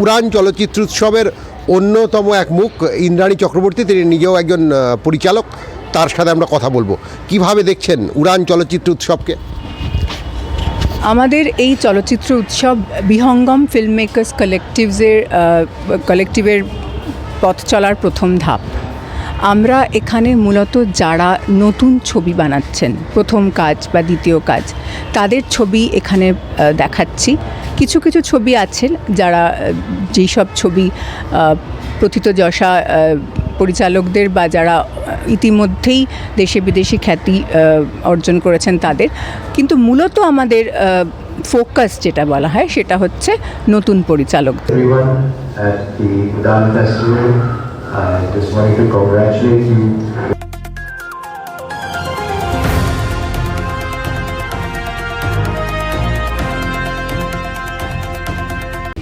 উড়ান চলচ্চিত্র উৎসবের অন্যতম এক মুখ ইন্দ্রাণী চক্রবর্তী। তিনি নিজেও একজন পরিচালক। তার সাথে আমরা কথা বলব। কীভাবে দেখছেন উড়ান চলচ্চিত্র উৎসবকে আমাদের এই চলচ্চিত্র উৎসব বিহঙ্গম ফিল্ম মেকার্স কালেকটিভসের কালেকটিভের পথ চলার প্রথম ধাপ। আমরা এখানে মূলত যারা নতুন ছবি বানাচ্ছেন, প্রথম কাজ বা দ্বিতীয় কাজ, তাদের ছবি এখানে দেখাচ্ছি। কিছু কিছু ছবি আছেন যারা যেই সব ছবি প্রথিতযশা পরিচালকদের বা যারা ইতিমধ্যেই দেশে বিদেশি খ্যাতি অর্জন করেছেন তাদের। কিন্তু মূলত আমাদের ফোকাস যেটা বলা হয় সেটা হচ্ছে নতুন you.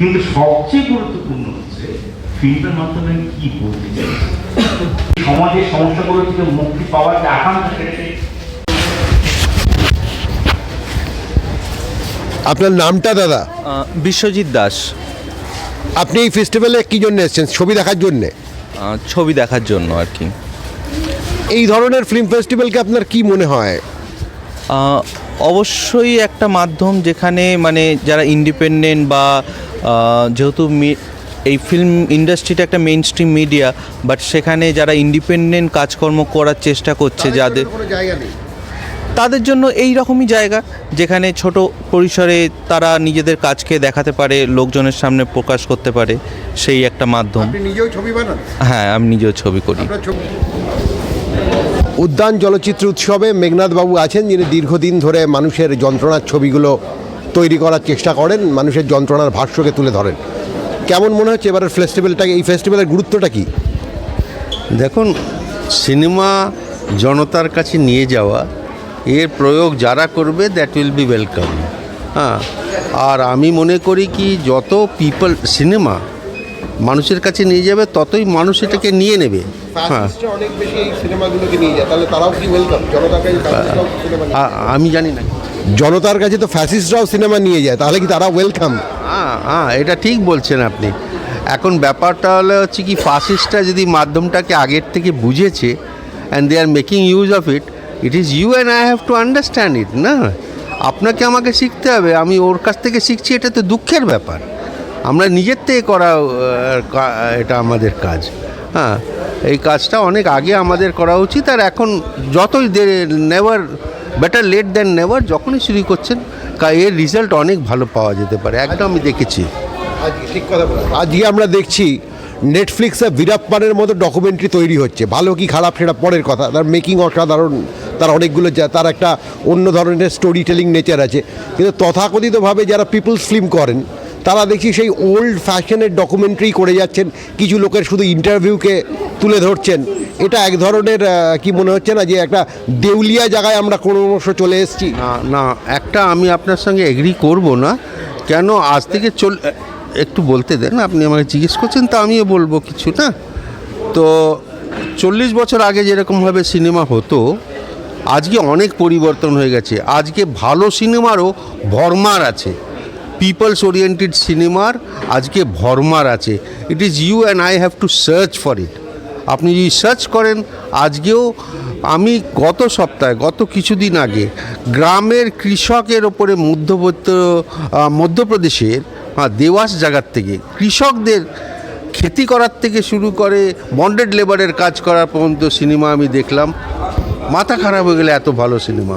কিন্তু সবচেয়ে গুরুত্বপূর্ণ হচ্ছে ফিল্মের মাধ্যমে কি বলতে চাই? সমাজের সমস্যাগুলো থেকে মুক্তি পাওয়ার যে আকাঙ্ক্ষা সেটাকে আপনার নামটা দাদা? বিশ্বজিৎ দাস। আপনি এই ফেস্টিভ্যালে কী জন্য এসেছেন? ছবি দেখার জন্যে? ছবি দেখার জন্য আর কি। এই ধরনের ফিল্ম ফেস্টিভ্যালকে আপনার কি মনে হয়? অবশ্যই একটা মাধ্যম যেখানে মানে যারা ইন্ডিপেন্ডেন্ট বা যেহেতু মি- এই ফিল্ম ইন্ডাস্ট্রিটা একটা মেইন স্ট্রিম মিডিয়া বাট সেখানে যারা ইন্ডিপেন্ডেন্ট কাজকর্ম করার চেষ্টা করছে যাদের কোনো তাদের জন্য এই রকমই জায়গা যেখানে ছোট পরিসরে তারা নিজেদের কাজকে দেখাতে পারে লোকজনের সামনে প্রকাশ করতে পারে সেই একটা মাধ্যম। নিজেও ছবি বানান? হ্যাঁ আমি নিজেও ছবি করি। উদ্যান চলচ্চিত্র উৎসবে মেঘনাথ বাবু আছেন যিনি দীর্ঘদিন ধরে মানুষের যন্ত্রণার ছবিগুলো তৈরি করার চেষ্টা করেন মানুষের যন্ত্রণার ভাষ্যকে তুলে ধরেন। কেমন মনে হচ্ছে এবারের ফেস্টিভ্যালটাকে এই ফেস্টিভ্যালের গুরুত্বটা কি? দেখুন সিনেমা জনতার কাছে নিয়ে যাওয়া এর প্রয়োগ যারা করবে দ্যাট উইল বি ওয়েলকাম হ্যাঁ আর আমি মনে করি কি যত পিপল সিনেমা মানুষের কাছে নিয়ে যাবে ততই মানুষ এটাকে নিয়ে নেবে। হ্যাঁ। আমি জানি না। জনতার কাছে তো ফ্যাসিস্টরাও সিনেমা নিয়ে যায়, তাহলে কি তারা ওয়েলকাম হ্যাঁ হ্যাঁ এটা ঠিক বলছেন আপনি। এখন ব্যাপারটা হলো হচ্ছে কি ফাসিস্টরা যদি মাধ্যমটাকে আগের থেকে বুঝেছে and they are making use of it it is you and I have to understand it না? আপনাকে আমাকে শিখতে হবে, আমি ওর কাছ থেকে শিখছি, এটা তো দুঃখের ব্যাপার। আমরা নিজের থেকে করা এটা আমাদের কাজ। হ্যাঁ এই কাজটা অনেক আগে আমাদের করা উচিত, আর এখন যতই they never better late than never যখনই শুরু করছেন এর রেজাল্ট অনেক ভালো পাওয়া যেতে পারে। একদম আমি দেখেছি। আজকে আমরা দেখছি নেটফ্লিক্সে বিরাট পানের মতো ডকুমেন্টারি তৈরি হচ্ছে। ভালো কি খারাপ সেটা পরের কথা। তার মেকিং অসাধারণ, তার অনেকগুলো তার একটা অন্য ধরনের স্টোরি টেলিং নেচার আছে। কিন্তু তথাকথিতভাবে যারা পিপলস ফিল্ম করেন তারা দেখি সেই ওল্ড ফ্যাশনের ডকুমেন্টারি করে যাচ্ছেন, কিছু লোকের শুধু ইন্টারভিউকে তুলে ধরছেন। এটা এক ধরনের কি মনে হচ্ছে না যে একটা দেউলিয়া জায়গায় আমরা ক্রমশ চলে এসেছি? না না, একটা আমি আপনার সঙ্গে এগ্রি করব না। কেন আজ থেকে চল একটু বলতে দেন, আপনি আমাকে জিজ্ঞেস করছেন, তা আমিও বলব কিছু, না? তো চল্লিশ বছর আগে যেরকমভাবে সিনেমা হতো, আজকে অনেক পরিবর্তন হয়ে গেছে। আজকে ভালো সিনেমারও ভরমার আছে। পিপলস ওরিয়েন্টেড সিনেমার আজকে ভরমার আছে। It is you and I have to search for it আপনি যদি সার্চ করেন, আজকেও আমি গত সপ্তাহে, গত কিছুদিন আগে গ্রামের কৃষকের ওপরে মধ্যবর্ত মধ্যপ্রদেশের দেওয়াস জায়গার থেকে, কৃষকদের খেতি করার থেকে শুরু করে বন্ডেড লেবারের কাজ করার পর্যন্ত সিনেমা আমি দেখলাম। মাথা খারাপ হয়ে গেলে এত ভালো cinema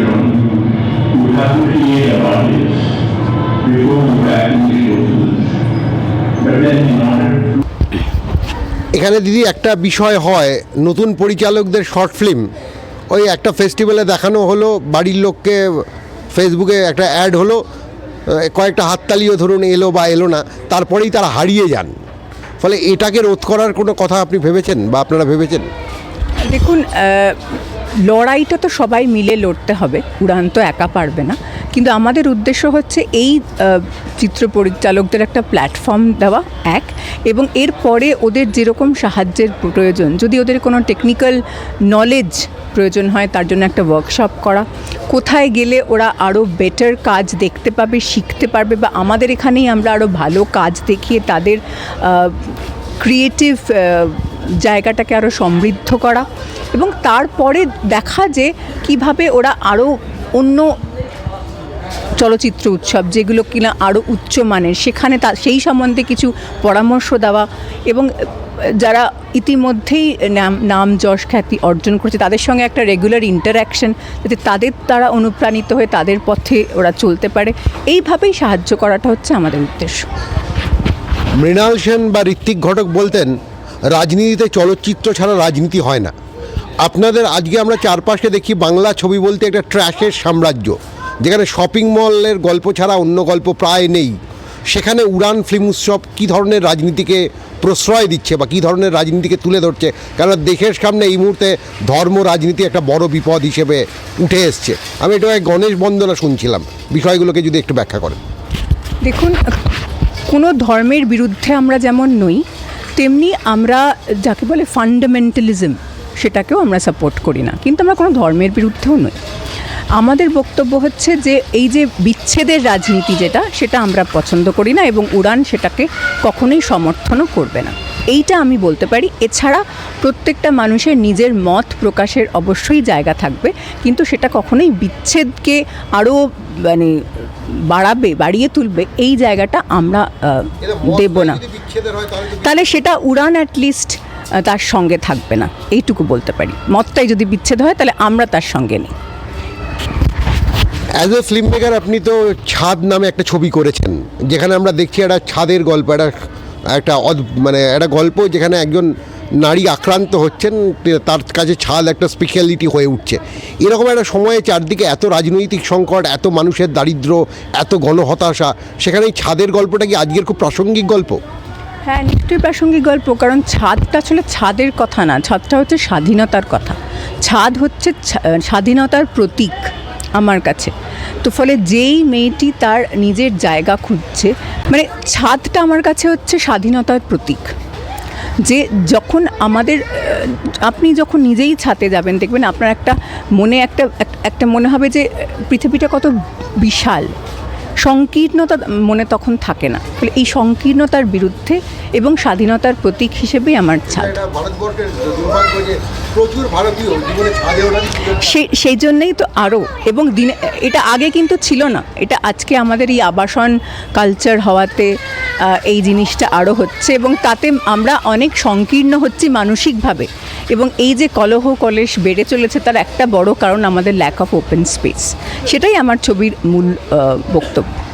have to create. But then in order এখানে দিদি একটা বিষয় হয়, নতুন পরিচালকদের শর্ট ফিল্ম ওই একটা ফেস্টিভ্যালে দেখানো হলো, বাড়ির লোককে ফেসবুকে একটা অ্যাড হলো কয়েকটা হাততালিও ধরুন, এলো বা এলো না, তারপরেই তারা হারিয়ে যান ফলে এটাকে রোধ করার কোনো কথা আপনি ভেবেছেন বা আপনারা ভেবেছেন দেখুন লড়াইটা তো সবাই মিলে লড়তে হবে, উড়ান তো একা পারবে না। কিন্তু আমাদের উদ্দেশ্য হচ্ছে এই চিত্র পরিচালকদের একটা প্ল্যাটফর্ম দেওয়া, এক, এবং এরপরে ওদের যেরকম সাহায্যের প্রয়োজন, যদি ওদের কোনো টেকনিক্যাল নলেজ প্রয়োজন হয়, তার জন্য একটা ওয়ার্কশপ করা। কোথায় গেলে ওরা আরও বেটার কাজ দেখতে পাবে, শিখতে পারবে, বা আমাদের এখানেই আমরা আরও ভালো কাজ দেখিয়ে তাদের ক্রিয়েটিভ জায়গাটাকে আরও সমৃদ্ধ করা। এবং তারপরে দেখা যে কীভাবে ওরা আরও অন্য চলচ্চিত্র উৎসব, যেগুলো কিনা আরও উচ্চমানের সেখানে তা, সেই সম্বন্ধে কিছু পরামর্শ দেওয়া এবং যারা ইতিমধ্যেই নাম নাম যশ খ্যাতি অর্জন করেছে, তাদের সঙ্গে একটা রেগুলার ইন্টারাকশন যাতে তাদের দ্বারা অনুপ্রাণিত হয়ে তাদের পথে ওরা চলতে পারে। এইভাবেই সাহায্য করাটা হচ্ছে আমাদের উদ্দেশ্য। মৃণাল সেন বা ঋত্বিক ঘটক বলতেন, রাজনীতিতে চলচ্চিত্র ছাড়া রাজনীতি হয় না। আপনাদের আজকে আমরা চারপাশে দেখি বাংলা ছবি বলতে একটা ট্র্যাশের সাম্রাজ্য, যেখানে শপিং মলের গল্প ছাড়া অন্য গল্প প্রায় নেই। সেখানে উড়ান ফিল্ম উৎসব কী ধরনের রাজনীতিকে প্রশ্রয় দিচ্ছে বা কী ধরনের রাজনীতিকে তুলে ধরছে? কারণ দেশের সামনে এই মুহূর্তে ধর্ম রাজনীতি একটা বড় বিপদ হিসেবে উঠে এসছে। আমি এটা গণেশ বন্দনা শুনছিলাম। বিষয়গুলোকে যদি একটু ব্যাখ্যা করেন। দেখুন, কোনো ধর্মের বিরুদ্ধে আমরা যেমন নই, তেমনি আমরা যাকে বলে ফান্ডামেন্টালিজম সেটাকেও আমরা সাপোর্ট করি না। কিন্তু আমরা কোনো ধর্মের বিরুদ্ধেও নই। আমাদের বক্তব্য হচ্ছে যে এই যে বিচ্ছেদের রাজনীতি যেটা সেটা আমরা পছন্দ করি না এবং উড়ান সেটাকে কখনোই সমর্থনও করবে না। এইটা আমি বলতে পারি। এছাড়া প্রত্যেকটা মানুষের নিজের মত প্রকাশের অবশ্যই জায়গা থাকবে। কিন্তু সেটা কখনোই বিচ্ছেদকে আরও মানে বাড়াবে বাড়িয়ে তুলবে এই জায়গাটা আমরা দেব না। তাহলে সেটা উড়ান অ্যাটলিস্ট তার সঙ্গে থাকবে না। এইটুকু বলতে পারি। মতটাই যদি বিচ্ছেদ হয়, তাহলে আমরা তার সঙ্গে নেই। অ্যাজ এ ফিল্ম মেকার আপনি তো ছাদ নামে একটা ছবি করেছেন, যেখানে আমরা দেখছি একটা ছাদের গল্প, একটা একটা মানে একটা গল্প যেখানে একজন নারী আক্রান্ত হচ্ছেন তার কাছে ছাদ একটা স্পেশালিটি হয়ে উঠছে। এরকম একটা সময়ে চারদিকে এত রাজনৈতিক সংকট, এত মানুষের দারিদ্র্য এত গণহতাশা, সেখানে ছাদের গল্পটা কি আজকের খুব প্রাসঙ্গিক গল্প? হ্যাঁ নিশ্চয়ই প্রাসঙ্গিক গল্প, কারণ ছাদটা আসলে ছাদের কথা না, ছাদটা হচ্ছে স্বাধীনতার কথা। ছাদ হচ্ছে স্বাধীনতার প্রতীক আমার কাছে। তো ফলে যেই মেয়েটি তার নিজের জায়গা খুঁজছে মানে ছাদটা আমার কাছে হচ্ছে স্বাধীনতার প্রতীক। যে যখন আমাদের আপনি যখন নিজেই ছাতে যাবেন, দেখবেন আপনার একটা মনে একটা একটা মনে হবে যে পৃথিবীটা কত বিশাল। সংকীর্ণতা মনে তখন থাকে না। ফলে এই সংকীর্ণতার বিরুদ্ধে এবং স্বাধীনতার প্রতীক হিসেবেই আমার ছাদ সেই জন্যেই তো আরও এবং দিনে এটা আগে কিন্তু ছিল না। এটা আজকে আমাদের এই আবাসন কালচার হওয়াতে এই জিনিসটা আরও হচ্ছে এবং তাতে আমরা অনেক সংকীর্ণ হচ্ছি মানসিকভাবে। এবং এই যে কলহ কলেশ বেড়ে চলেছে তার একটা বড় কারণ আমাদের ল্যাক অফ ওপেন স্পেস সেটাই আমার ছবির মূল বক্তব্য।